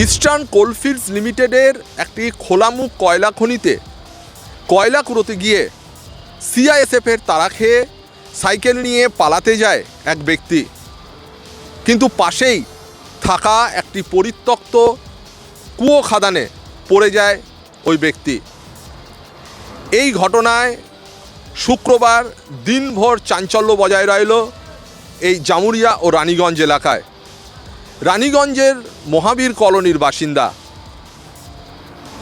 Eastern coalfields লিমিটেডের একটি খোলামুখ কয়লা খনিতে কয়লা কুড়োতে গিয়ে সিআইএসএফের তাড়া খেয়ে সাইকেল নিয়ে পালাতে যায় এক ব্যক্তি। কিন্তু পাশেই থাকা একটি পরিত্যক্ত কুয়ো খাদানে পড়ে যায় ওই ব্যক্তি। এই ঘটনায় শুক্রবার দিনভর চাঞ্চল্য বজায় রইল এই জামুরিয়া ও রানীগঞ্জ এলাকায়। রানীগঞ্জের মহাবীর কলোনির বাসিন্দা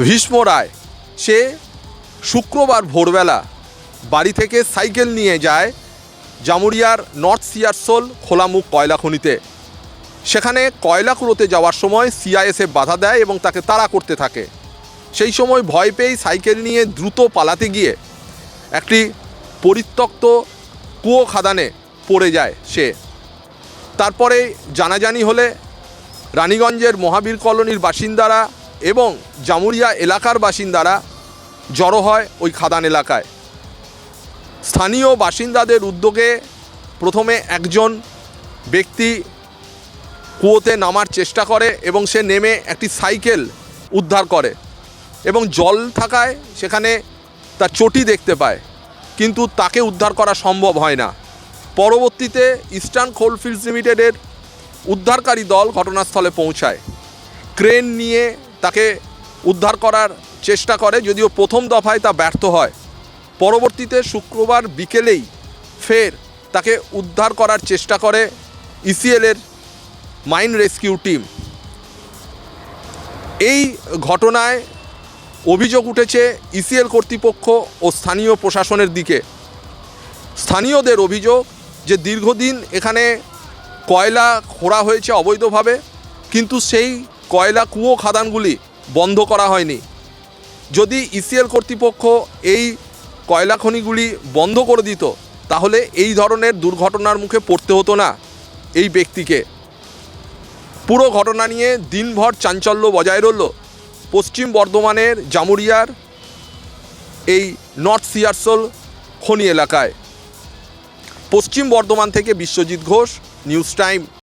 ভীষ্ম রায়। সে শুক্রবার ভোরবেলা বাড়ি থেকে সাইকেল নিয়ে যায় জামুরিয়ার নর্থ সিয়ারসোল খোলামুখ কয়লা খনিতে সেখানে কয়লা কুড়োতে যাওয়ার সময় সিআইএসএফ বাধা দেয় এবং তাকে তাড়া করতে থাকে। সেই সময় ভয় পেয়ে সাইকেল নিয়ে দ্রুত পালাতে গিয়ে একটি পরিত্যক্ত কুয়ো খাদানে পড়ে যায় সে। তারপরে জানাজানি হলে রানীগঞ্জের মহাবীর কলোনির বাসিন্দারা এবং জামুরিয়া এলাকার বাসিন্দারা জড়ো হয় ওই খাদান এলাকায়। স্থানীয় বাসিন্দাদের উদ্যোগে প্রথমে একজন ব্যক্তি কুয়োতে নামার চেষ্টা করে এবং সে নেমে একটি সাইকেল উদ্ধার করে এবং জল থাকায় সেখানে তার চটি দেখতে পায়, কিন্তু তাকে উদ্ধার করা সম্ভব হয় না। পরবর্তীতে ইস্টার্ন কোলফিল্ডস লিমিটেডের উদ্ধারকারী দল ঘটনাস্থলে পৌঁছায়। ক্রেন নিয়ে তাকে উদ্ধার করার চেষ্টা করে, যদিও প্রথম দফায় তা ব্যর্থ হয়। পরবর্তীতে শুক্রবার বিকেলেই ফের তাকে উদ্ধার করার চেষ্টা করে ইসিএলের মাইন রেস্কিউ টিম। এই ঘটনায় অভিযোগ উঠেছে ইসিএল কর্তৃপক্ষ ও স্থানীয় প্রশাসনের দিকে। স্থানীয়দের অভিযোগ যে দীর্ঘদিন এখানে কয়লা খোঁড়া হয়েছে অবৈধভাবে, কিন্তু সেই কয়লা কুয়ো খাদানগুলি বন্ধ করা হয়নি। যদি ইসিএল কর্তৃপক্ষ এই কয়লা খনিগুলি বন্ধ করে দিত, তাহলে এই ধরনের দুর্ঘটনার মুখে পড়তে হতো না এই ব্যক্তিকে। পুরো ঘটনা নিয়ে দিনভর চাঞ্চল্য বজায় রইল পশ্চিম বর্ধমানের জামুরিয়ার এই নর্থ সিয়ারসোল খনি এলাকায়। পশ্চিম বর্ধমান থেকে বিশ্বজিৎ ঘোষ ന്യൂസ് ടൈം